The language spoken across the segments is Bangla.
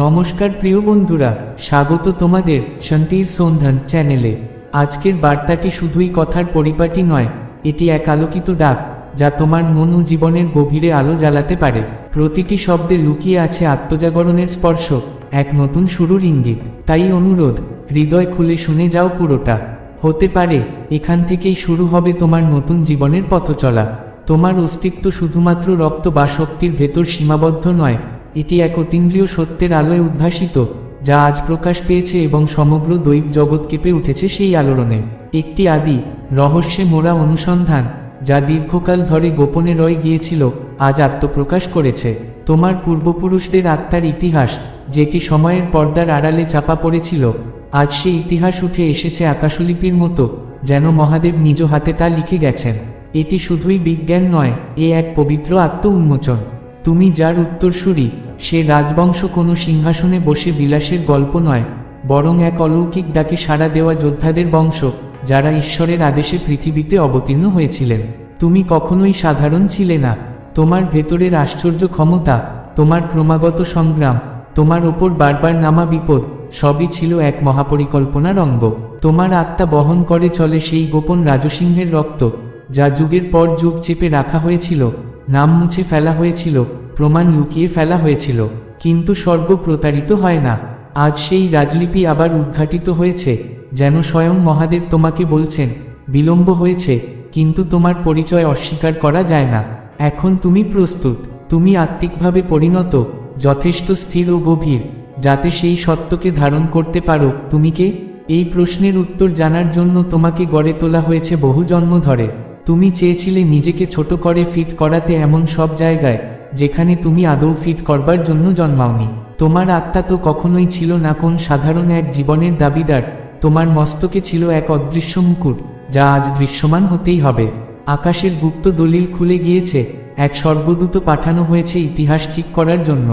নমস্কার প্রিয় বন্ধুরা, স্বাগত তোমাদের শান্তির সন্ধান চ্যানেলে। আজকের বার্তাটি শুধুই কথার পরিপাটি নয়, এটি এক আলোকিত ডাক, যা তোমার মন ও জীবনের গভীরে আলো জ্বালাতে পারে। প্রতিটি শব্দে লুকিয়ে আছে আত্মজাগরণের স্পর্শ, এক নতুন শুরুর ইঙ্গিত। তাই অনুরোধ, হৃদয় খুলে শুনে যাও পুরোটা। হতে পারে, এখান থেকেই শুরু হবে তোমার নতুন জীবনের পথ চলা তোমার অস্তিত্ব শুধুমাত্র রক্ত বা শক্তির ভেতর সীমাবদ্ধ নয় এটি এক অতীন্দ্রিয় সত্যের আলোয় উদ্ভাসিত, যা আজ প্রকাশ পেয়েছে এবং সমগ্র দৈব জগৎ কেঁপে উঠেছে সেই আলোড়নে। একটি আদি, রহস্যে মোড়া অনুসন্ধান, যা দীর্ঘকাল ধরে গোপনে রয়ে গিয়েছিল, আজ আত্মপ্রকাশ করেছে। তোমার পূর্বপুরুষদের আত্মার ইতিহাস, যেটি সময়ের পর্দার আড়ালে চাপা পড়েছিল, আজ সেই ইতিহাস উঠে এসেছে আকাশলিপির মতো, যেন মহাদেব নিজ হাতে তা লিখে গেছেন। এটি শুধুই বিজ্ঞান নয়, এ এক পবিত্র আত্ম উন্মোচন তুমি যার উত্তরসূরি, সে রাজবংশ কোনো সিংহাসনে বসে বিলাসের গল্প নয়, বরং এক অলৌকিক ডাকে সাড়া দেওয়া যোদ্ধাদের বংশ, যারা ঈশ্বরের আদেশে পৃথিবীতে অবতীর্ণ হয়েছিলেন। তুমি কখনোই সাধারণ ছিলে না। তোমার ভেতরের আশ্চর্য ক্ষমতা, তোমার ক্রমাগত সংগ্রাম, তোমার ওপর বারবার নামা বিপদ, সবই ছিল এক মহাপরিকল্পনার অঙ্গ। তোমার আত্মা বহন করে চলে সেই গোপন রাজসিংহের রক্ত, যা যুগের পর যুগ চেপে রাখা হয়েছিল। নাম মুছে ফেলা হয়েছিল, প্রমাণ লুকিয়ে ফেলা হয়েছিল, কিন্তু স্বর্গ প্রতারিত হয় না। আজ সেই রাজলিপি আবার উদ্ঘাটিত হয়েছে, যেন স্বয়ং মহাদেব তোমাকে বলছেন, বিলম্ব হয়েছে, কিন্তু তোমার পরিচয় অস্বীকার করা যায় না। এখন তুমি প্রস্তুত, তুমি আত্মিকভাবে পরিণত, যথেষ্ট স্থির ও গভীর, যাতে সেই সত্যকে ধারণ করতে পারো। তুমি কে? এই প্রশ্নের উত্তর জানার জন্য তোমাকে গড়ে তোলা হয়েছে বহু জন্ম ধরে। তুমি চেয়েছিলে নিজেকে ছোট করে ফিট করাতে এমন সব জায়গায়, যেখানে তুমি আদৌ ফিট করবার জন্য জন্মাওনি। তোমার আত্মা তো কখনোই ছিল না কোন সাধারণ এক জীবনের দাবিদার। তোমার মস্তকে ছিল এক অদৃশ্য মুকুট, যা আজ দৃশ্যমান হতেই হবে। আকাশের গুপ্ত দলিল খুলে গিয়েছে, এক সর্বদূত পাঠানো হয়েছে ইতিহাস ঠিক করার জন্য।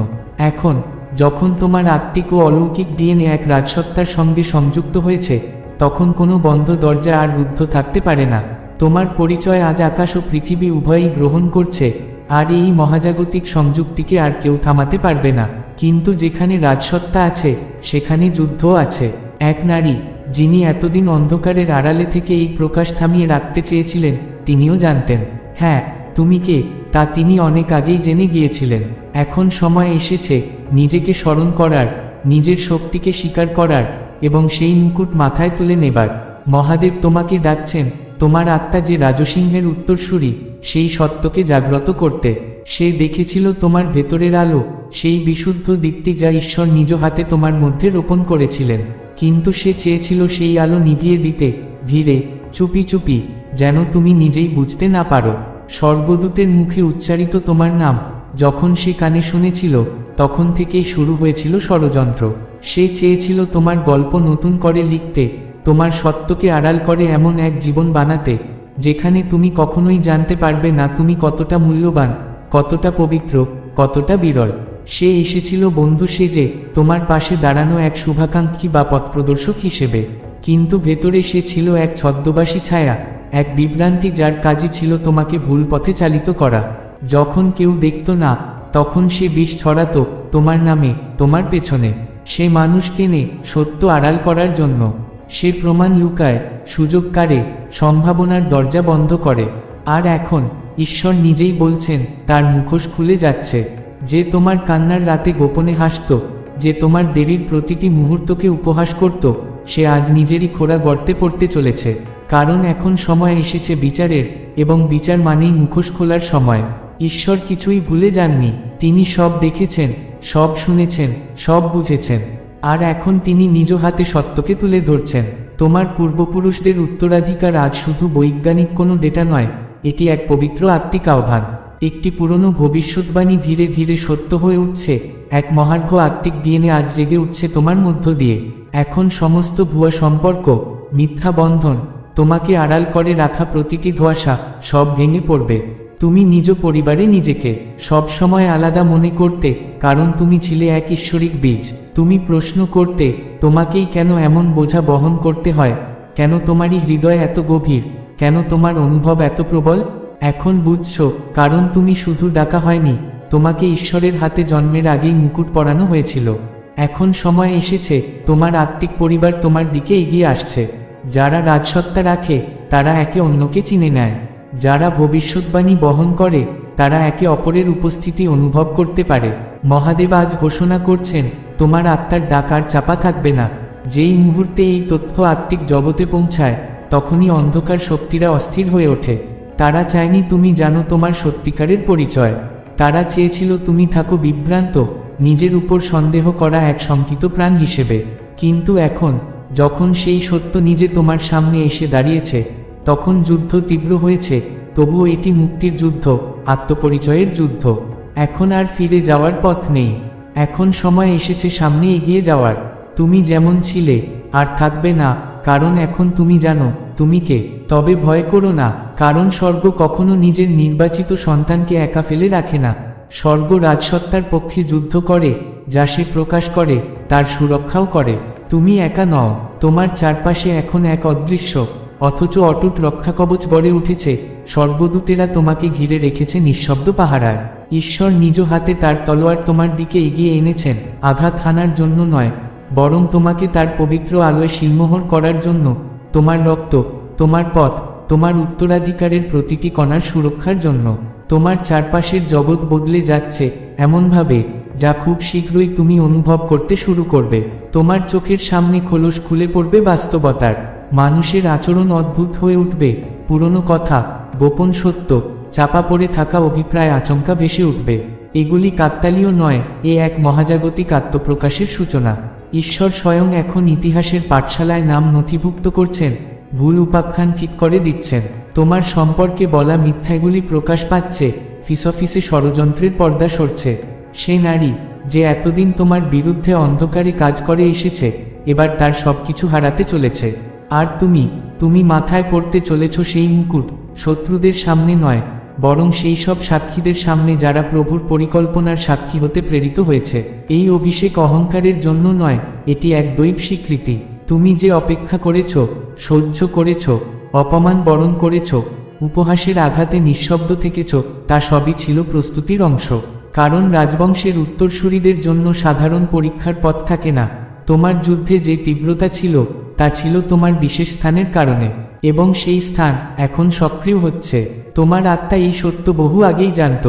এখন, যখন তোমার আত্মিক ও অলৌকিক ডিএনএ এক রাজসত্তার সঙ্গে সংযুক্ত হয়েছে, তখন কোনো বন্ধ দরজা আর রুদ্ধ থাকতে পারে না। তোমার পরিচয় আজ আকাশ ও পৃথিবী উভয়ই গ্রহণ করছে, আর এই মহাজাগতিক সংযুক্তিকে আর কেউ থামাতে পারবে না। কিন্তু যেখানে রাজসত্তা আছে, সেখানে যুদ্ধ আছে। এক নারী, যিনি এতদিন অন্ধকারের আড়ালে থেকে এই প্রকাশ থামিয়ে রাখতে চেয়েছিলেন, তিনিও জানতেন হ্যাঁ তুমি কে? তা তিনি অনেক আগেই জেনে গিয়েছিলেন। এখন সময় এসেছে নিজেকে স্মরণ করার, নিজের শক্তিকে স্বীকার করার, এবং সেই মুকুট মাথায় তুলে নেবার। মহাদেব তোমাকে ডাকছেন তোমার আত্মা যে রাজসিংহের উত্তরসূরি, সেই সত্যকে জাগ্রত করতে। সে দেখেছিল তোমার ভেতরের আলো, সেই বিশুদ্ধ দীপ্তি যা ঈশ্বর নিজ হাতে তোমার মধ্যে রোপণ করেছিলেন। কিন্তু সে চেয়েছিল সেই আলো নিভিয়ে দিতে। ধীরে, চুপি চুপি, যেন তুমি নিজেই বুঝতে না পারো। স্বর্গদূতের মুখে উচ্চারিত তোমার নাম, যখন সে কানে শুনেছিল, তখন থেকেই শুরু হয়েছিল ষড়যন্ত্র। সে চেয়েছিল তোমার গল্প নতুন করে লিখতে তোমার সত্যকে আড়াল করে এমন এক জীবন বানাতে, যেখানে তুমি কখনোই জানতে পারবে না তুমি কতটা মূল্যবান, কতটা পবিত্র, কতটা বিরল। সে এসেছিল বন্ধু সেজে, তোমার পাশে দাঁড়ানো এক শুভাকাঙ্ক্ষী বা পথপ্রদর্শক হিসেবে। কিন্তু ভেতরে সে ছিল এক ছদ্মবাসী ছায়া, এক বিভ্রান্তি যার কাজই ছিল তোমাকে ভুল পথে চালিত করা। যখন কেউ দেখত না, তখন সে বিষ ছড়াত, তোমার নামে, তোমার পেছনে। সে মানুষ কেনে সত্য আড়াল করার জন্য। সে প্রমাণ লুকায়, সুযোগ কারে সম্ভাবনার দরজা বন্ধ করে। আর এখন ঈশ্বর নিজেই বলছেন, তার মুখোশ খুলে যাচ্ছে, যে তোমার কান্নার রাতে গোপনে হাসত, যে তোমার দেরির প্রতিটি মুহূর্তকে উপহাস করত, সে আজ নিজেরই খোড়া গর্তে পড়তে চলেছে। কারণ এখন সময় এসেছে বিচারের, এবং বিচার মানেই মুখোশ খোলার সময়। ঈশ্বর কিছুই ভুলে যাননি, তিনি সব দেখেছেন, সব শুনেছেন, সব বুঝেছেন। আর এখন তিনি নিজ হাতে সত্যকে তুলে ধরছেন। তোমার পূর্বপুরুষদের উত্তরাধিকার আজ শুধু বৈজ্ঞানিক কোনো ডেটা নয়, এটি এক পবিত্র আত্মিক আহ্বান। একটি পুরনো ভবিষ্যৎবাণী ধীরে ধীরে সত্য হয়ে উঠছে, এক মহার্ঘ আত্মিক ডিএনএ আজ জেগে উঠছে তোমার মধ্য দিয়ে। এখন সমস্ত ভুয়া সম্পর্ক, মিথ্যা বন্ধন, তোমাকে আড়াল করে রাখা প্রতিটি ধোয়াশা, সব ভেঙে পড়বে। তুমি নিজ পরিবারে নিজেকে সব সময় আলাদা মনে করতে, কারণ তুমি ছিলে এক ঈশ্বরিক বীজ। তুমি প্রশ্ন করতে, তোমাকেই কেন এমন বোঝা বহন করতে হয়? কেন তোমারই হৃদয় এত গভীর? কেন তোমার অনুভব এত প্রবল? এখন বুঝছ, কারণ তুমি শুধু ডাকা হয়নি, তোমাকে ঈশ্বরের হাতে জন্মের আগেই মুকুট পরানো হয়েছিল। এখন সময় এসেছে, তোমার আত্মিক পরিবার তোমার দিকে এগিয়ে আসছে। যারা রাজসত্তা রাখে, তারা একে অন্যকে চিনে নেয়। যারা ভবিষ্যৎবাণী বহন করে, তারা একে অপরের উপস্থিতি অনুভব করতে পারে। মহাদেব আজ ঘোষণা করছেন, তোমার আত্মার ডাক আর চাপা থাকবে না। যেই মুহূর্তে এই তথ্য আত্মিক জগতে পৌঁছায়, তখনই অন্ধকার শক্তিরা অস্থির হয়ে ওঠে। তারা চায়নি তুমি জানো তোমার সত্যিকারের পরিচয়। তারা চেয়েছিল তুমি থাকো বিভ্রান্ত, নিজের উপর সন্দেহ করা এক শঙ্কিত প্রাণ হিসেবে। কিন্তু এখন, যখন সেই সত্য নিজে তোমার সামনে এসে দাঁড়িয়েছে তখন যুদ্ধ তীব্র হয়েছে, তবুও এটি মুক্তির যুদ্ধ, আত্মপরিচয়ের যুদ্ধ। এখন আর ফিরে যাওয়ার পথ নেই। এখন সময় এসেছে সামনে এগিয়ে যাওয়ার। তুমি যেমন ছিলে, আর থাকবে না, কারণ এখন তুমি জানো, তুমি কে। তবে ভয় করো না, কারণ স্বর্গ কখনো নিজের নির্বাচিত সন্তানকে একা ফেলে রাখে না। স্বর্গ রাজসত্তার পক্ষে যুদ্ধ করে, যা সে প্রকাশ করে, তার সুরক্ষাও করে। তুমি একা নও, তোমার চারপাশে এখন এক অদৃশ্য। অথচ অটুট রক্ষা কবচ গড়ে উঠেছে। স্বর্গদূতেরা তোমাকে ঘিরে রেখেছে নিঃশব্দ পাহারায়। ঈশ্বর নিজ হাতে তার তলোয়ার তোমার দিকে এগিয়ে এনেছেন। আঘাত হানার জন্য নয়, বরং তোমাকে তার পবিত্র আলোয় শিলমোহর করার জন্য। তোমার রক্ত, তোমার পথ, তোমার উত্তরাধিকারের প্রতিটি কণার সুরক্ষার জন্য। তোমার চারপাশের জগৎ বদলে যাচ্ছে এমনভাবে, যা খুব শীঘ্রই তুমি অনুভব করতে শুরু করবে। তোমার চোখের সামনে খোলস খুলে পড়বে বাস্তবতার। মানুষের আচরণ অদ্ভুত হয়ে উঠবে, পুরনো কথা, গোপন সত্য, চাপা পড়ে থাকা অভিপ্রায় আচমকা ভেসে উঠবে। এগুলি কাকতালীয় নয়, এ এক মহাজাগতিক আত্মপ্রকাশের সূচনা। ঈশ্বর স্বয়ং এখন ইতিহাসের পাঠশালায় নাম নথিভুক্ত করছেন, ভুল উপাখ্যান ঠিক করে দিচ্ছেন। তোমার সম্পর্কে বলা মিথ্যাগুলি প্রকাশ পাচ্ছে, ফিসফিসে ষড়যন্ত্রের পর্দা সরছে। সে নারী, যে এতদিন তোমার বিরুদ্ধে অন্ধকারে কাজ করে এসেছে, এবার তার সবকিছু হারাতে চলেছে। আর তুমি তুমি মাথায় পড়তে চলেছ সেই মুকুট, শত্রুদের সামনে নয়, বরং সেই সব সাক্ষীদের সামনে যারা প্রভুর পরিকল্পনার সাক্ষী হতে প্রেরিত হয়েছে। এই অভিষেক অহংকারের জন্য নয়, এটি এক দৈব স্বীকৃতি। তুমি যে অপেক্ষা করেছ, সহ্য করেছ, অপমান বরণ করেছ, উপহাসের আঘাতে নিঃশব্দ থেকেছ, তা সবই ছিল প্রস্তুতির অংশ। কারণ রাজবংশের উত্তরসূরিদের জন্য সাধারণ পরীক্ষার পথ থাকে না। তোমার যুদ্ধে যে তীব্রতা ছিল তা ছিল তোমার বিশেষ স্থানের কারণে, এবং সেই স্থান এখন সক্রিয় হচ্ছে। তোমার আত্মা এই সত্য বহু আগেই জানত।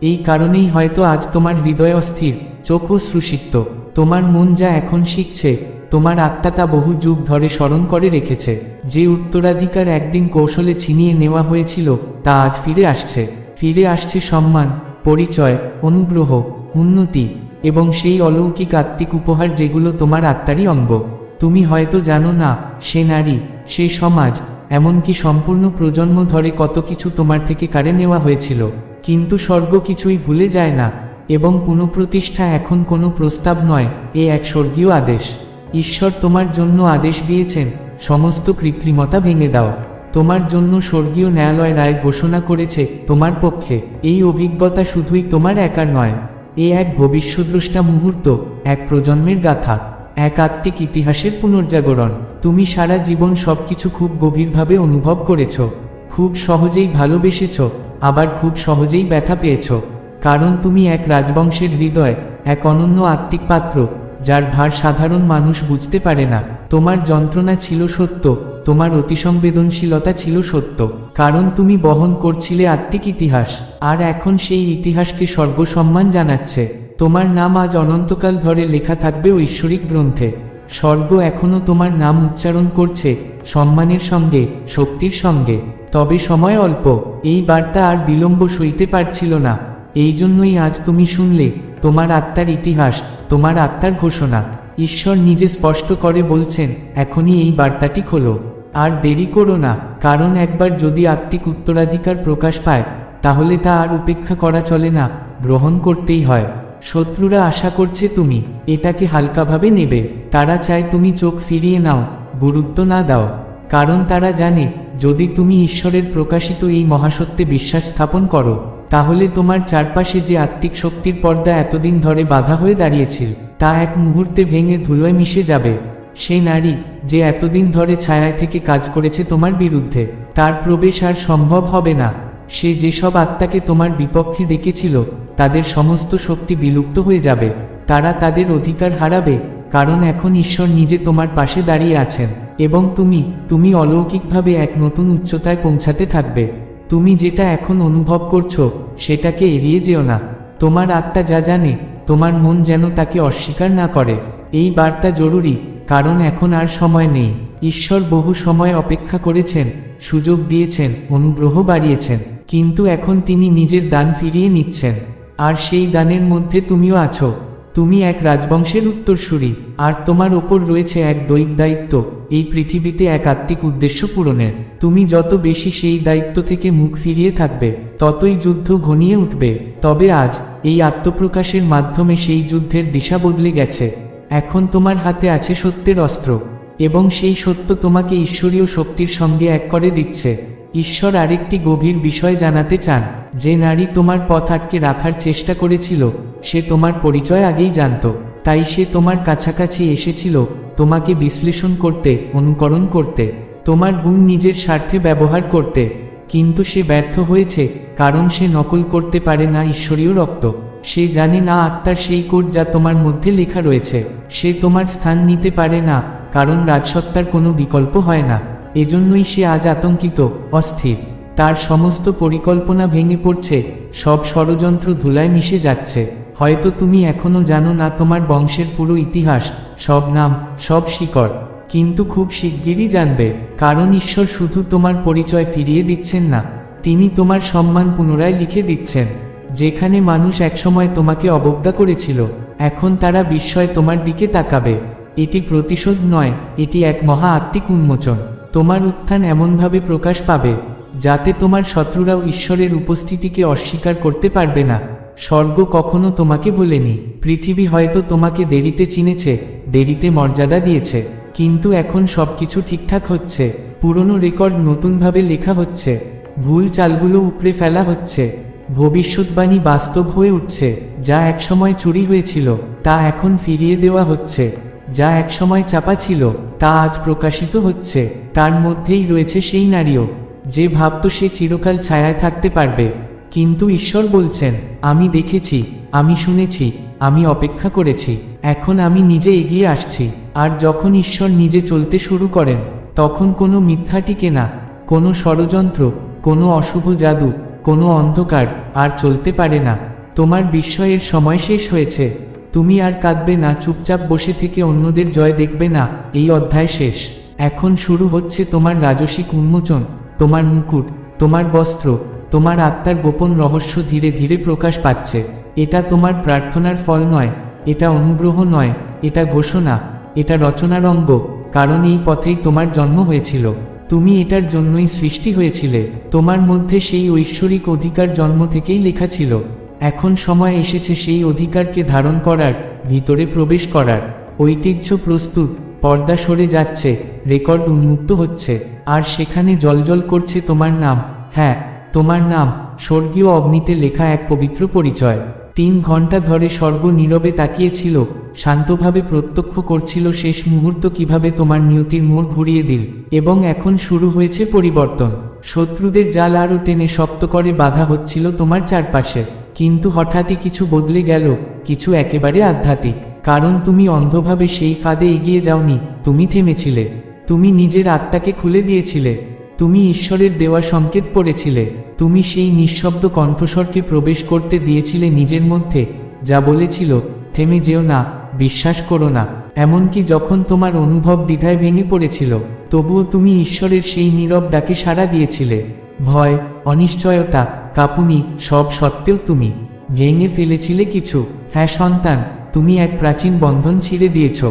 এই কারণেই হয়তো আজ তোমার হৃদয় অস্থির চোখও শ্রুষিক্ত। তোমার মন যা এখন শিখছে, তোমার আত্মা তা বহু যুগ ধরে স্মরণ করে রেখেছে। যে উত্তরাধিকার একদিন কৌশলে ছিনিয়ে নেওয়া হয়েছিল, তা আজ ফিরে আসছে। ফিরে আসছে সম্মান, পরিচয়, অনুগ্রহ, উন্নতি, এবং সেই অলৌকিক আত্মিক উপহার যেগুলো তোমার আত্মারই অঙ্গ। তুমি হয়তো জানো না, সে নারী, সে সমাজ, এমনকি সম্পূর্ণ প্রজন্ম ধরে কত কিছু তোমার থেকে কারে নেওয়া হয়েছিল। কিন্তু স্বর্গ কিছুই ভুলে যায় না, এবং পুনঃপ্রতিষ্ঠা এখন কোনো প্রস্তাব নয়, এ এক স্বর্গীয় আদেশ। ঈশ্বর তোমার জন্য আদেশ দিয়েছেন, সমস্ত কৃত্রিমতা ভেঙে দাও। তোমার জন্য স্বর্গীয় ন্যায়ালয় রায় ঘোষণা করেছে তোমার পক্ষে, এই অভিজ্ঞতা শুধুই তোমার একার নয়। এ এক ভবিষ্যদ্রষ্টা মুহূর্ত, এক প্রজন্মের গাথা। এক আত্মিক ইতিহাসের পুনর্জাগরণ। তুমি সারা জীবন সবকিছু খুব গভীরভাবে অনুভব করেছ। খুব সহজেই ভালোবেসেছ, আবার খুব সহজেই ব্যথা পেয়েছ। কারণ তুমি এক রাজবংশের হৃদয়, এক অনন্য আত্মিক পাত্র, যার ভার সাধারণ মানুষ বুঝতে পারে না। তোমার যন্ত্রণা ছিল সত্য, তোমার অতিসংবেদনশীলতা ছিল সত্য, কারণ তুমি বহন করছিলে আত্মিক ইতিহাস। আর এখন সেই ইতিহাসকে সর্বসম্মান জানাচ্ছে। তোমার নাম আজ অনন্তকাল ধরে লেখা থাকবে ঐশ্বরিক গ্রন্থে। স্বর্গ এখনও তোমার নাম উচ্চারণ করছে, সম্মানের সঙ্গে, শক্তির সঙ্গে। তবে সময় অল্প, এই বার্তা আর বিলম্ব সইতে পারছিল না। এই জন্যই আজ তুমি শুনলে, তোমার আত্মার ইতিহাস, তোমার আত্মার ঘোষণা। ঈশ্বর নিজে স্পষ্ট করে বলছেন, এখনই এই বার্তাটি খোলো। আর দেরি করো না, কারণ একবার যদি আত্মিক উত্তরাধিকার প্রকাশ পায়, তাহলে তা আর উপেক্ষা করা চলে না, গ্রহণ করতেই হয়। শত্রুরা আশা করছে তুমি, এটাকে হালকাভাবে নেবে। তারা চায় তুমি চোখ ফিরিয়ে নাও, গুরুত্ব না দাও। কারণ তারা জানে, যদি তুমি ঈশ্বরের প্রকাশিত এই মহাসত্যে বিশ্বাস স্থাপন করো, তাহলে তোমার চারপাশে যে আত্মিক শক্তির পর্দা এতদিন ধরে বাধা হয়ে দাঁড়িয়েছিল, তা এক মুহূর্তে ভেঙে ধুলোয় মিশে যাবে। সেই নারী, যে এতদিন ধরে ছায়ায় থেকে কাজ করেছে তোমার বিরুদ্ধে, তার প্রবেশ আর সম্ভব হবে না। সে যেসব আত্মাকে তোমার বিপক্ষে ডেকেছিল, তাদের সমস্ত শক্তি বিলুপ্ত হয়ে যাবে। তারা তাদের অধিকার হারাবে, কারণ এখন ঈশ্বর নিজে তোমার পাশে দাঁড়িয়ে আছেন। এবং তুমি তুমি অলৌকিকভাবে এক নতুন উচ্চতায় পৌঁছাতে থাকবে। তুমি যেটা এখন অনুভব করছ, সেটাকে এড়িয়ে যেও না। তোমার আত্মা যা জানে, তোমার মন যেন তাকে অস্বীকার না করে। এই বার্তা জরুরি, কারণ এখন আর সময় নেই। ঈশ্বর বহু সময় অপেক্ষা করেছেন, সুযোগ দিয়েছেন, অনুগ্রহ বাড়িয়েছেন। কিন্তু এখন তিনি নিজের দান ফিরিয়ে নিচ্ছেন। আর সেই দানের মধ্যে তুমিও আছো। তুমি এক রাজবংশের উত্তরসূরি। আর তোমার ওপর রয়েছে এক দৈব দায়িত্ব। এই পৃথিবীতে এক আত্মিক উদ্দেশ্য পূরণের। তুমি যত বেশি সেই দায়িত্ব থেকে মুখ ফিরিয়ে থাকবে, ততই যুদ্ধ ঘনিয়ে উঠবে। তবে আজ, এই আত্মপ্রকাশের মাধ্যমে সেই যুদ্ধের দিশা বদলে গেছে। এখন তোমার হাতে আছে সত্যের অস্ত্র। এবং সেই সত্য তোমাকে ঈশ্বরীয় শক্তির সঙ্গে এক করে দিচ্ছে। ঈশ্বর আরেকটি গভীর বিষয় জানাতে চান, যে নারী তোমার পথ আটকে রাখার চেষ্টা করেছিল, সে তোমার পরিচয় আগেই জানত। তাই সে তোমার কাছাকাছি এসেছিল, তোমাকে বিশ্লেষণ করতে, অনুকরণ করতে, তোমার গুণ নিজের স্বার্থে ব্যবহার করতে। কিন্তু সে ব্যর্থ হয়েছে, কারণ সে নকল করতে পারে না ঈশ্বরীয় রক্ত। সে জানে না আত্মার সেই কোড যা তোমার মধ্যে লেখা রয়েছে, সে তোমার স্থান নিতে পারে না কারণ রাজসত্তার কোনো বিকল্প হয় না। এজন্যই সে আজ আতঙ্কিত, অস্থির। তার সমস্ত পরিকল্পনা ভেঙে পড়ছে, সব ষড়যন্ত্র ধুলায় মিশে যাচ্ছে। হয়তো তুমি এখনও জানো না তোমার বংশের পুরো ইতিহাস, সব নাম, সব শিকড়। কিন্তু খুব শিগগিরই জানবে, কারণ ঈশ্বর শুধু তোমার পরিচয় ফিরিয়ে দিচ্ছেন না, তিনি তোমার সম্মান পুনরায় লিখে দিচ্ছেন। যেখানে মানুষ একসময় তোমাকে অবজ্ঞা করেছিল, এখন তারা বিস্ময় তোমার দিকে তাকাবে। এটি প্রতিশোধ নয়, এটি এক মহা আত্মিক উন্মোচন। তোমার উত্থান এমনভাবে প্রকাশ পাবে, যাতে তোমার শত্রুরাও ঈশ্বরের উপস্থিতিকে অস্বীকার করতে পারবে না। স্বর্গ কখনো তোমাকে বলেনি পৃথিবী হয়তো তোমাকে দেরিতে চিনেছে, দেরিতে মর্যাদা দিয়েছে, কিন্তু এখন সবকিছু ঠিকঠাক হচ্ছে, পুরনো রেকর্ড নতুনভাবে লেখা হচ্ছে, ভুল চালগুলো উপড়ে ফেলা হচ্ছে, ভবিষ্যৎবাণী বাস্তব হয়ে উঠছে, যা একসময় চুরি হয়েছিল, তা এখন ফিরিয়ে দেওয়া হচ্ছে। যা একসময় চাপা ছিল, তা আজ প্রকাশিত হচ্ছে। তার মধ্যেই রয়েছে সেই নারীও, যে ভাবত সে চিরকাল ছায়ায় থাকতে পারবে। কিন্তু ঈশ্বর বলছেন, আমি দেখেছি, আমি শুনেছি, আমি অপেক্ষা করেছি, এখন আমি নিজে এগিয়ে আসছি। আর যখন ঈশ্বর নিজে চলতে শুরু করেন, তখন কোনো মিথ্যা টিকে না, কোনো ষড়যন্ত্র, কোনো অশুভ জাদু, কোনো অন্ধকার আর চলতে পারে না। তোমার বিস্ময়ের সময় শেষ হয়েছে। তুমি আর কাঁদবে না, চুপচাপ বসে থেকে অন্যদের জয় দেখবে না, এই অধ্যায় শেষ। এখন শুরু হচ্ছে তোমার রাজসিক উন্মোচন, তোমার মুকুট, তোমার বস্ত্র, তোমার আত্মার গোপন রহস্য ধীরে ধীরে প্রকাশ পাচ্ছে। এটা তোমার প্রার্থনার ফল নয়, এটা অনুগ্রহ নয়, এটা ঘোষণা, এটা রচনার অঙ্গ, কারণ এই পথেই তোমার জন্ম হয়েছিল। তুমি এটার জন্যই সৃষ্টি হয়েছিলে, তোমার মধ্যে সেই ঐশ্বরিক অধিকার জন্ম থেকেই লেখা ছিল। এখন সময় এসেছে সেই অধিকারকে ধারণ করার, ভিতরে প্রবেশ করার। ঐতিহ্য প্রস্তুত, পর্দা সরে যাচ্ছে, রেকর্ড উন্মুক্ত হচ্ছে। আর সেখানে জলজল করছে তোমার নাম। হ্যাঁ তোমার নাম, স্বর্গীয় অগ্নিতে লেখা এক পবিত্র পরিচয়। তিন ঘণ্টা ধরে স্বর্গ নীরবে তাকিয়েছিল, শান্তভাবে প্রত্যক্ষ করছিল শেষ মুহূর্ত কীভাবে তোমার নিয়তির মোড় ঘুরিয়ে দিল। এবং এখন শুরু হয়েছে পরিবর্তন। শত্রুদের জাল আরও টেনে শক্ত করে বাধা হচ্ছিল তোমার চারপাশে। কিন্তু হঠাৎই কিছু বদলে গেল, কিছু একেবারে আধ্যাত্মিক। কারণ তুমি অন্ধভাবে সেই ফাঁদে এগিয়ে যাওনি, তুমি থেমেছিলে। তুমি নিজের আত্মাকে খুলে দিয়েছিলে। তুমি ঈশ্বরের দেওয়া সংকেত পড়েছিলে। তুমি সেই নিঃশব্দ কণ্ঠস্বরকে প্রবেশ করতে দিয়েছিলে নিজের মধ্যে, যা বলেছিল, থেমে যেও না, বিশ্বাস করো না। এমনকি যখন তোমার অনুভব দ্বিধায় ভেঙে পড়েছিল, তবুও তুমি ঈশ্বরের সেই নীরব ডাকে সাড়া দিয়েছিলে। ভয়, অনিশ্চয়তা, কাপুনি, সব সত্ত্বেও তুমি। ভেঙে ফেলেছিলে কিছু। হ্যাঁ সন্তান, তুমি এক প্রাচীন বন্ধন ছিঁড়ে দিয়েছ।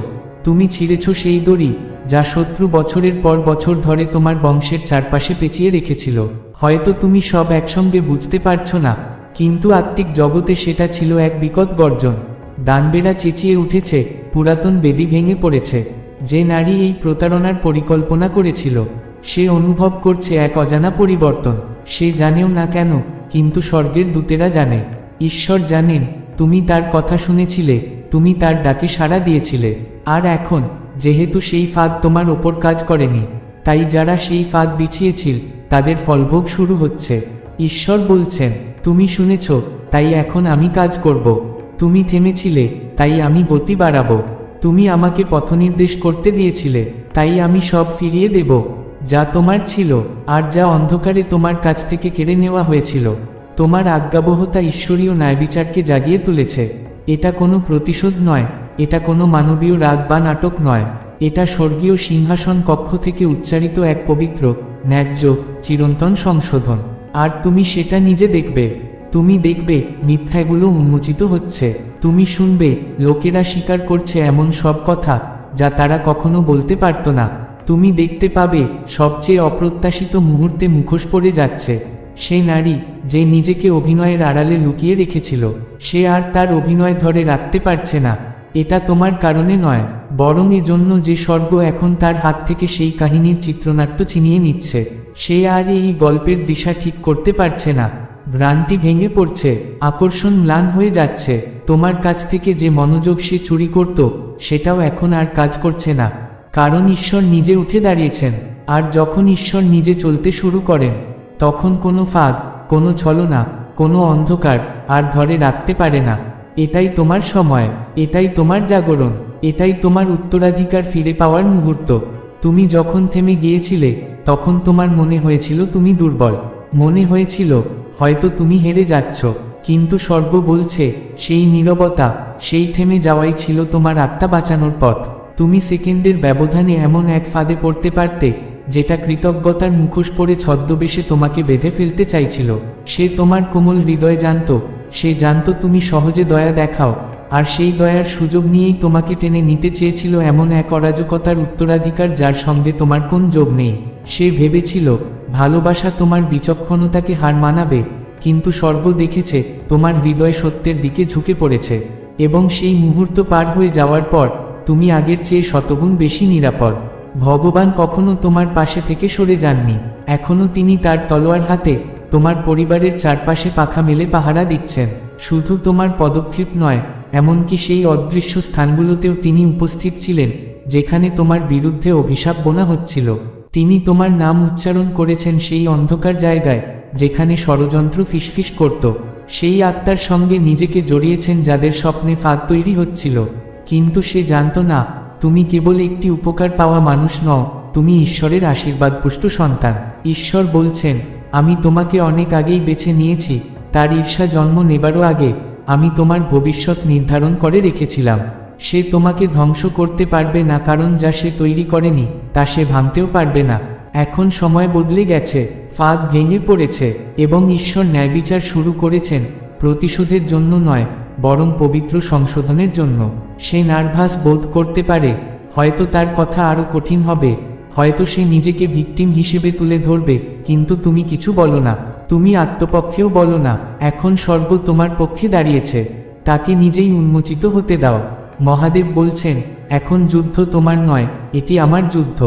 তুমি ছিঁড়েছ সেই দড়ি, যা শত্রু বছরের পর বছর ধরে তোমার বংশের চারপাশে পেঁচিয়ে রেখেছিল। হয়তো তুমি সব একসঙ্গে বুঝতে পারছ না, কিন্তু আত্মিক জগতে সেটা ছিল এক বিকট গর্জন। দানবেরা চেঁচিয়ে উঠেছে, পুরাতন বেদি ভেঙে পড়েছে। যে নারী এই প্রতারণার পরিকল্পনা করেছিল সে অনুভব করছে এক অজানা পরিবর্তন। সে জানেও না কেন, কিন্তু স্বর্গের দূতেরা জানে। ঈশ্বর জানেন, তুমি তার কথা শুনেছিলে, তুমি তার ডাকে সাড়া দিয়েছিলে। আর এখন, যেহেতু সেই ফাঁদ তোমার ওপর কাজ করেনি, তাই যারা সেই ফাঁদ বিছিয়েছিল, তাদের ফলভোগ শুরু হচ্ছে। ঈশ্বর বলছেন, তুমি শুনেছ, তাই এখন আমি কাজ করব। তুমি থেমেছিলে, তাই আমি গতি বাড়াবো। তুমি আমাকে পথনির্দেশ করতে দিয়েছিলে, তাই আমি সব ফিরিয়ে দেব। যা তোমার ছিল আর যা অন্ধকারে তোমার কাছ থেকে কেড়ে নেওয়া হয়েছিল। তোমার আজ্ঞাবহতা ঈশ্বরীয় ন্যায়বিচারকে জাগিয়ে তুলেছে। এটা কোনো প্রতিশোধ নয়, এটা কোনো মানবীয় রাগ বা নাটক নয়। এটা স্বর্গীয় সিংহাসন কক্ষ থেকে উচ্চারিত এক পবিত্র, ন্যায্য, চিরন্তন সংশোধন। আর তুমি সেটা নিজে দেখবে। তুমি দেখবে মিথ্যাগুলো উন্মোচিত হচ্ছে। তুমি শুনবে, লোকেরা স্বীকার করছে এমন সব কথা, যা তারা কখনো বলতে পারত না। তুমি দেখতে পাবে সবচেয়ে অপ্রত্যাশিত মুহূর্তে মুখোশ পড়ে যাচ্ছে। সে নারী, যে নিজেকে অভিনয়ের আড়ালে লুকিয়ে রেখেছিল, সে আর তার অভিনয় ধরে রাখতে পারছে না। এটা তোমার কারণে নয়, বরং এজন্য যে স্বর্গ এখন তার হাত থেকে সেই কাহিনীর চিত্রনাট্য ছিনিয়ে নিচ্ছে। সে আর এই গল্পের দিশা ঠিক করতে পারছে না। ভ্রান্তি ভেঙে পড়ছে, আকর্ষণ ম্লান হয়ে যাচ্ছে। তোমার কাছ থেকে যে মনোযোগ সে চুরি করত, সেটাও এখন আর কাজ করছে না। কারণ ঈশ্বর নিজে উঠে দাঁড়িয়েছেন, আর যখন ঈশ্বর নিজে চলতে শুরু করেন, তখন কোনো ফাঁদ, কোনো ছলনা, কোনো অন্ধকার আর ধরে রাখতে পারে না। এটাই তোমার সময়, এটাই তোমার জাগরণ, এটাই তোমার উত্তরাধিকার ফিরে পাওয়ার মুহূর্ত। তুমি যখন থেমে গিয়েছিলে, তখন তোমার মনে হয়েছিল তুমি দুর্বল। মনে হয়েছিল, হয়তো তুমি হেরে যাচ্ছ, কিন্তু স্বর্গ বলছে, সেই নীরবতা, সেই থেমে যাওয়াই ছিল তোমার আত্মা বাঁচানোর পথ। তুমি সেকেন্ডের ব্যবধানে এমন এক ফাঁদে পড়তে পারতে, যেটা কৃতজ্ঞতার মুখোশ পরে ছদ্মবেশে তোমাকে বেঁধে ফেলতে চাইছিল। সে তোমার কোমল হৃদয় জানত, সে জানত তুমি সহজে দয়া দেখাও, আর সেই দয়ার সুযোগ নিয়েই তোমাকে টেনে নিতে চেয়েছিল এমন এক অরাজকতার উত্তরাধিকার যার সঙ্গে তোমার কোন যোগ নেই। সে ভেবেছিল, ভালোবাসা তোমার বিচক্ষণতাকে হার মানাবে, কিন্তু স্বর্গ দেখেছে তোমার হৃদয় সত্যের দিকে ঝুঁকে পড়েছে, এবং সেই মুহূর্ত পার হয়ে যাওয়ার পর তুমি আগের চেয়ে শতগুণ বেশি নিরাপদ। ভগবান কখনো তোমার পাশে থেকে সরে যাননি। এখনও তিনি তার তলোয়ার হাতে তোমার পরিবারের চারপাশে পাখা মেলে পাহারা দিচ্ছেন। শুধু তোমার পদক্ষেপ নয়, এমনকি সেই অদৃশ্য স্থানগুলোতেও তিনি উপস্থিত ছিলেন, যেখানে তোমার বিরুদ্ধে অভিশাপ বোনা হচ্ছিল। তিনি তোমার নাম উচ্চারণ করেছেন সেই অন্ধকার জায়গায়, যেখানে ষড়যন্ত্র ফিসফিস করত। সেই আত্মার সঙ্গে নিজেকে জড়িয়েছেন যাদের স্বপ্নে ফাঁদ তৈরি হচ্ছিল। কিন্তু সে জানত না, তুমি কেবল একটি উপকার পাওয়া মানুষ নও, তুমি ঈশ্বরের আশীর্বাদপুষ্ট সন্তান। ঈশ্বর বলছেন, আমি তোমাকে অনেক আগেই বেছে নিয়েছি, তার ঈর্ষা জন্ম নেবারও আগে, আমি তোমার ভবিষ্যৎ নির্ধারণ করে রেখেছিলাম। সে তোমাকে ধ্বংস করতে পারবে না কারণ যা সে তৈরি করেনি, তা সে ভাঙতেও পারবে না। এখন সময় বদলে গেছে, ফাঁদ ভেঙে পড়েছে, এবং ঈশ্বর ন্যায়বিচার শুরু করেছেন, প্রতিশোধের জন্য নয় বরং পবিত্র সংশোধনের জন্য। সে নার্ভাস বোধ করতে পারে, হয়তো তার কথা আরও কঠিন হবে, হয়তো সে নিজেকে ভিকটিম হিসেবে তুলে ধরবে, কিন্তু তুমি কিছু বলো না, তুমি আত্মপক্ষেও বলো না, এখন স্বর্গ তোমার পক্ষে দাঁড়িয়েছে, তাকে নিজেই উন্মোচিত হতে দাও। মহাদেব বলছেন, এখন যুদ্ধ তোমার নয়, এটি আমার যুদ্ধ।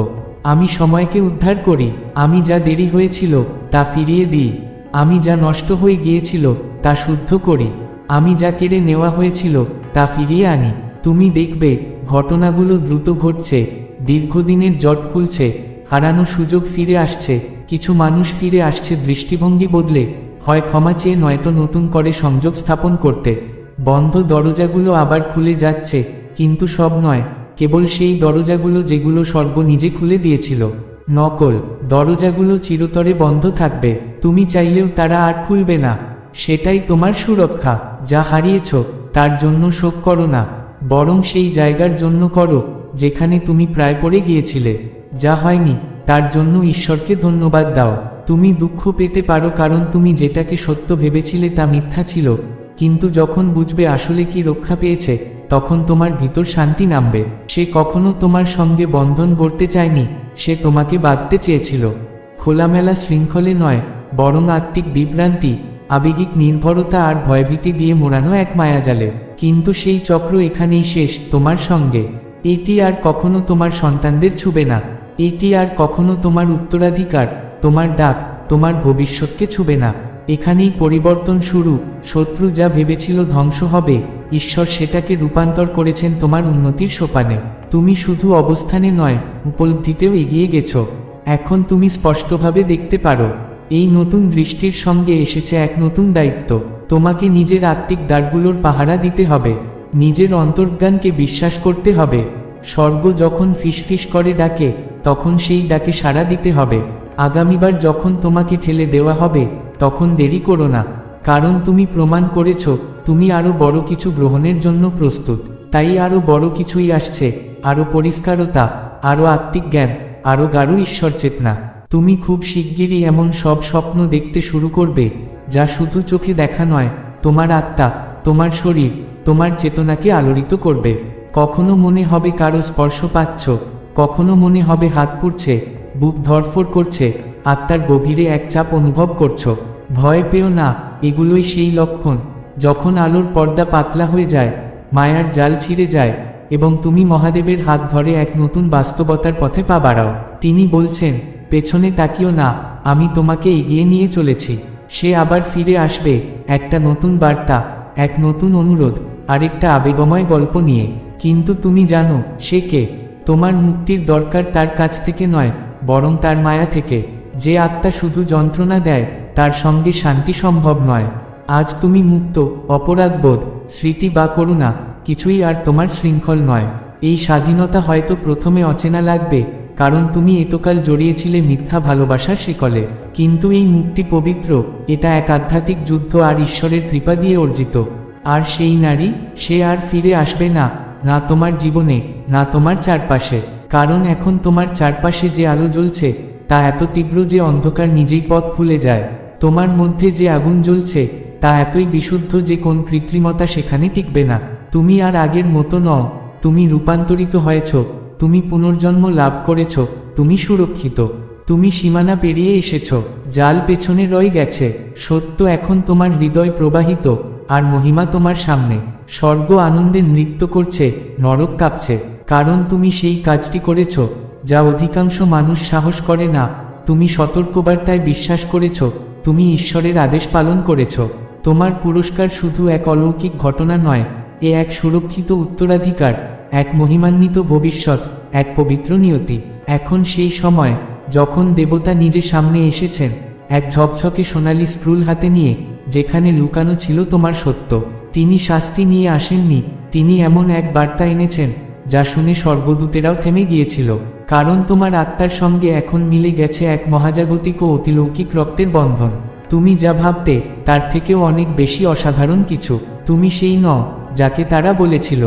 আমি সময়কে উদ্ধার করি, আমি যা দেরি হয়েছিল, তা ফিরিয়ে দিই। আমি যা নষ্ট হয়ে গিয়েছিল, তা শুদ্ধ করি। আমি যা কেড়ে নেওয়া হয়েছিল তা ফিরিয়ে আনি। তুমি দেখবে, ঘটনাগুলো দ্রুত ঘটছে, দীর্ঘদিনের জট খুলছে, হারানো সুযোগ ফিরে আসছে, কিছু মানুষ ফিরে আসছে দৃষ্টিভঙ্গি বদলে, হয় ক্ষমা চেয়ে নয়তো নতুন করে সংযোগ স্থাপন করতে। বন্ধ দরজাগুলো আবার খুলে যাচ্ছে, কিন্তু সব নয়, কেবল সেই দরজাগুলো যেগুলো স্বর্গ নিজে খুলে দিয়েছিল। নকল, দরজাগুলো চিরতরে বন্ধ থাকবে, তুমি চাইলেও তারা আর খুলবে না, সেটাই তোমার সুরক্ষা। যা হারিয়েছ, তার জন্য শোক করো না, বরং সেই জায়গার জন্য করো, যেখানে তুমি প্রায় পড়ে গিয়েছিলে। যা হয়নি, তার জন্য ঈশ্বরকে ধন্যবাদ দাও। তুমি দুঃখ পেতে পারো কারণ তুমি যেটাকে সত্য ভেবেছিলে তা মিথ্যা ছিল। কিন্তু যখন বুঝবে আসলে কি রক্ষা পেয়েছে, তখন তোমার ভিতর শান্তি নামবে। সে কখনো তোমার সঙ্গে বন্ধন গড়তে চায়নি, সে তোমাকে বাঁধতে চেয়েছিল। খোলামেলা শৃঙ্খলে নয়, বরং আত্মিক বিভ্রান্তি আবেগিক নির্ভরতা আর ভয়ভীতি দিয়ে মোড়ানো এক মায়াজালে। কিন্তু সেই চক্র এখানেই শেষ, তোমার সঙ্গে। এটি আর কখনো তোমার সন্তানদের ছুবে না। এটি আর কখনো তোমার উত্তরাধিকার, তোমার ডাক, তোমার ভবিষ্যৎকে ছুবে না। এখানেই পরিবর্তন শুরু, শত্রু যা ভেবেছিল ধ্বংস হবে, ঈশ্বর সেটাকে রূপান্তর করেছেন তোমার উন্নতির সোপানে। তুমি শুধু অবস্থানে নয়, উপলব্ধিতেও এগিয়ে গেছো। এখন তুমি স্পষ্টভাবে দেখতে পারো। এই নতুন দৃষ্টির সঙ্গে এসেছে এক নতুন দায়িত্ব। তোমাকে নিজের আত্মিক দ্বারগুলোর পাহারা দিতে হবে। নিজের অন্তর্জ্ঞানকে বিশ্বাস করতে হবে। স্বর্গ যখন ফিসফিস করে ডাকে, তখন সেই ডাকে সাড়া দিতে হবে। আগামীবার যখন তোমাকে ঠেলে দেওয়া হবে, তখন দেরি করো না। কারণ তুমি প্রমাণ করেছ, তুমি আরও বড় কিছু গ্রহণের জন্য প্রস্তুত। তাই আরও বড় কিছুই আসছে আরও পরিষ্কারতা আরও আত্মিক জ্ঞান আরও গাঢ় ঈশ্বর চেতনা তুমি খুব শিগগিরই এমন সব স্বপ্ন দেখতে শুরু করবে, যা শুধু চোখে দেখা নয়, তোমার আত্মা, তোমার শরীর, তোমার চেতনাকে আলোড়িত করবে। কখনো মনে হবে কারও স্পর্শ পাচ্ছ, কখনো মনে হবে হাত পুড়ছে, বুক ধরফর করছে, আত্মার গভীরে এক চাপ অনুভব করছ। ভয় পেও না, এগুলোই সেই লক্ষণ, যখন আলোর পর্দা পাতলা হয়ে যায়, মায়ার জাল ছিঁড়ে যায়, এবং তুমি মহাদেবের হাত ধরে এক নতুন বাস্তবতার পথে পা বাড়াও। তিনি বলছেন পেছনে তাকিও না, আমি তোমাকে এগিয়ে নিয়ে চলেছি। সে আবার ফিরে আসবে, একটা নতুন বার্তা, এক নতুন অনুরোধ, আরেকটা আবেগময় গল্প নিয়ে। কিন্তু তুমি জানো, সে কে? তোমার মুক্তির দরকার তার কাছ থেকে নয়, বরং তার মায়া থেকে। যে আত্মা শুধু যন্ত্রণা দেয়, তার সঙ্গে শান্তি সম্ভব নয়। আজ তুমি মুক্ত, অপরাধবোধ, স্মৃতি বা করুণা, কিছুই আর তোমার শৃঙ্খল নয়। এই স্বাধীনতা হয়তো প্রথমে অচেনা লাগবে কারণ তুমি এতকাল জড়িয়েছিলে মিথ্যা ভালোবাসার শিকলে। কিন্তু এই মুক্তি পবিত্র, এটা এক আধ্যাত্মিক যুদ্ধ আর ঈশ্বরের কৃপা দিয়ে অর্জিত। আর সেই নারী, সে আর ফিরে আসবে না না তোমার জীবনে, না তোমার চারপাশে। কারণ এখন তোমার চারপাশে যে আলো জ্বলছে, তা এত তীব্র যে অন্ধকার নিজেই পথ ভুলে যায়। তোমার মধ্যে যে আগুন জ্বলছে, তা এতই বিশুদ্ধ যে কোন কৃত্রিমতা সেখানে টিকবে না। তুমি আর আগের মতো নও, তুমি রূপান্তরিত হয়েছ। তুমি পুনর্জন্ম লাভ করেছ, তুমি সুরক্ষিত। তুমি সীমানা পেরিয়ে এসেছ, জাল পেছনে রয়ে গেছে। সত্য এখন তোমার হৃদয় প্রবাহিত, আর মহিমা তোমার সামনে। স্বর্গ আনন্দে নৃত্য করছে, নরক কাঁপছে। কারণ তুমি সেই কাজটি করেছ, যা অধিকাংশ মানুষ সাহস করে না। তুমি সতর্কবার্তায় বিশ্বাস করেছ, তুমি ঈশ্বরের আদেশ পালন করেছ। তোমার পুরস্কার শুধু এক অলৌকিক ঘটনা নয়, এ এক সুরক্ষিত উত্তরাধিকার। এক মহিমান্বিত ভবিষ্যৎ, এক পবিত্র নিয়তি। এখন সেই সময়, যখন দেবতা নিজে সামনে এসেছেন, এক ঝকঝকে সোনালি স্ক্রুল হাতে নিয়ে, যেখানে লুকানো ছিল তোমার সত্য। তিনি শাস্তি নিয়ে আসেননি, তিনি এমন এক বার্তা এনেছেন, যা শুনে স্বর্গদূতেরাও থেমে গিয়েছিল। কারণ তোমার আত্মার সঙ্গে এখন মিলে গেছে এক মহাজাগতিক ও অতিলৌকিক রক্তের বন্ধন। তুমি যা ভাবতে, তার থেকেও অনেক বেশি অসাধারণ কিছু। তুমি সেই নও, যাকে তারা বলেছিল।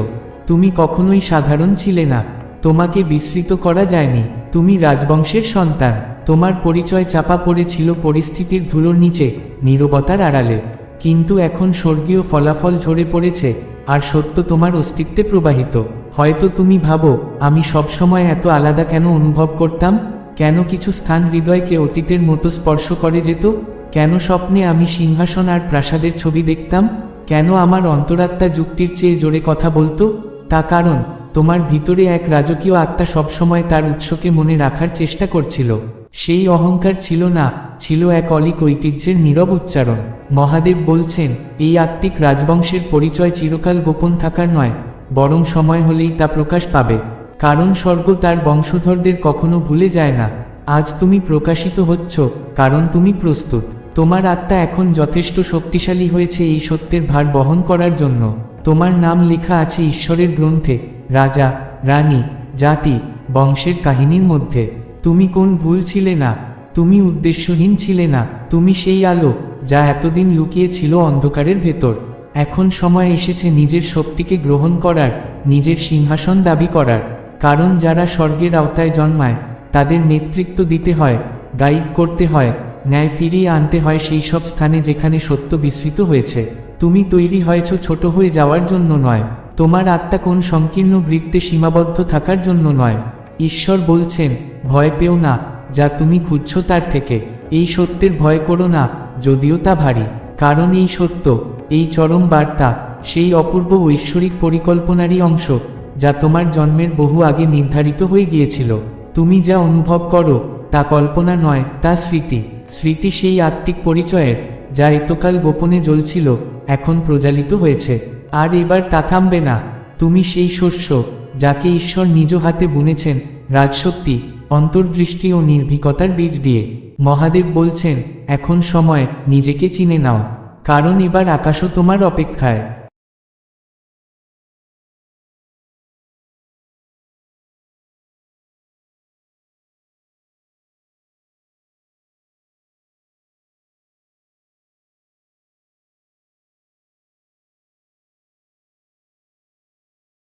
তুমি কখনোই সাধারণ ছিলে না। তোমাকে বিস্মৃত করা যায়নি। তুমি রাজবংশের সন্তান। তোমার পরিচয় চাপা পড়েছিল পরিস্থিতির ধুলোর নিচে, নীরবতার আড়ালে। কিন্তু এখন স্বর্গীয় ফলাফল ঝরে পড়েছে, আর সত্য তোমার অস্তিত্বে প্রবাহিত। হয়তো তুমি ভাবো, আমি সবসময় এত আলাদা কেন অনুভব করতাম? কেন কিছু স্থান হৃদয়কে অতীতের মতো স্পর্শ করে যেত? কেন স্বপ্নে আমি সিংহাসন আর প্রাসাদের ছবি দেখতাম? কেন আমার অন্তরাত্মা যুক্তির চেয়ে জোরে কথা বলতো? তা কারণ, তোমার ভিতরে এক রাজকীয় আত্মা সবসময় তার উৎসকে মনে রাখার চেষ্টা করছিল। সেই অহংকার ছিল না, ছিল এক অলিক ঐতিহ্যের নীরব উচ্চারণ। মহাদেব বলছেন, এই আত্মিক রাজবংশের পরিচয় চিরকাল গোপন থাকার নয়, বরং সময় হলেই তা প্রকাশ পাবে। কারণ স্বর্গ তার বংশধরদের কখনো ভুলে যায় না। আজ তুমি প্রকাশিত হচ্ছ, কারণ তুমি প্রস্তুত। তোমার আত্মা এখন যথেষ্ট শক্তিশালী হয়েছে এই সত্যের ভার বহন করার জন্য। তোমার নাম লেখা আছে ঈশ্বরের গ্রন্থে, রাজা, রানী, জাতি, বংশের কাহিনীর মধ্যে। তুমি কোন ভুল ছিলে না, তুমি উদ্দেশ্যহীন ছিলে না, তুমি সেই আলো, যা এতদিন লুকিয়ে ছিল অন্ধকারের ভেতর। এখন সময় এসেছে নিজের শক্তিকে গ্রহণ করার, নিজের সিংহাসন দাবি করার। কারণ যারা স্বর্গের আওতায় জন্মায়, তাদের নেতৃত্ব দিতে হয়, গাইড করতে হয় ন্যায় ফিরিয়ে আনতে হয় সেই সব স্থানে যেখানে সত্য বিস্মৃত হয়েছে। তুমি তৈরি হয়েছ ছোট হয়ে যাওয়ার জন্য নয়। তোমার আত্মা কোন সংকীর্ণ বৃত্তে সীমাবদ্ধ থাকার জন্য নয়। ঈশ্বর বলছেন, ভয় পেও না, যা তুমি খুঁজছ তার থেকে। এই সত্যের ভয় করো না, যদিও তা ভারী। কারণ এই সত্য, এই চরম বার্তা, সেই অপূর্ব ঐশ্বরিক পরিকল্পনারই অংশ, যা তোমার জন্মের বহু আগে নির্ধারিত হয়ে গিয়েছিল। তুমি যা অনুভব করো, তা কল্পনা নয়, তা স্মৃতি। স্মৃতি সেই আত্মিক পরিচয়ের, যা এতকাল গোপনে জ্বলছিল, এখন প্রজালিত হয়েছে। আর এবার তা থামবে না। তুমি সেই শস্য, যাকে ঈশ্বর নিজ হাতে বুনেছেন, রাজশক্তি, অন্তর্দৃষ্টি ও নির্ভীকতার বীজ দিয়ে। মহাদেব বলছেন, এখন সময়, নিজেকে চিনে নাও। কারণ এবার আকাশও তোমার অপেক্ষায়।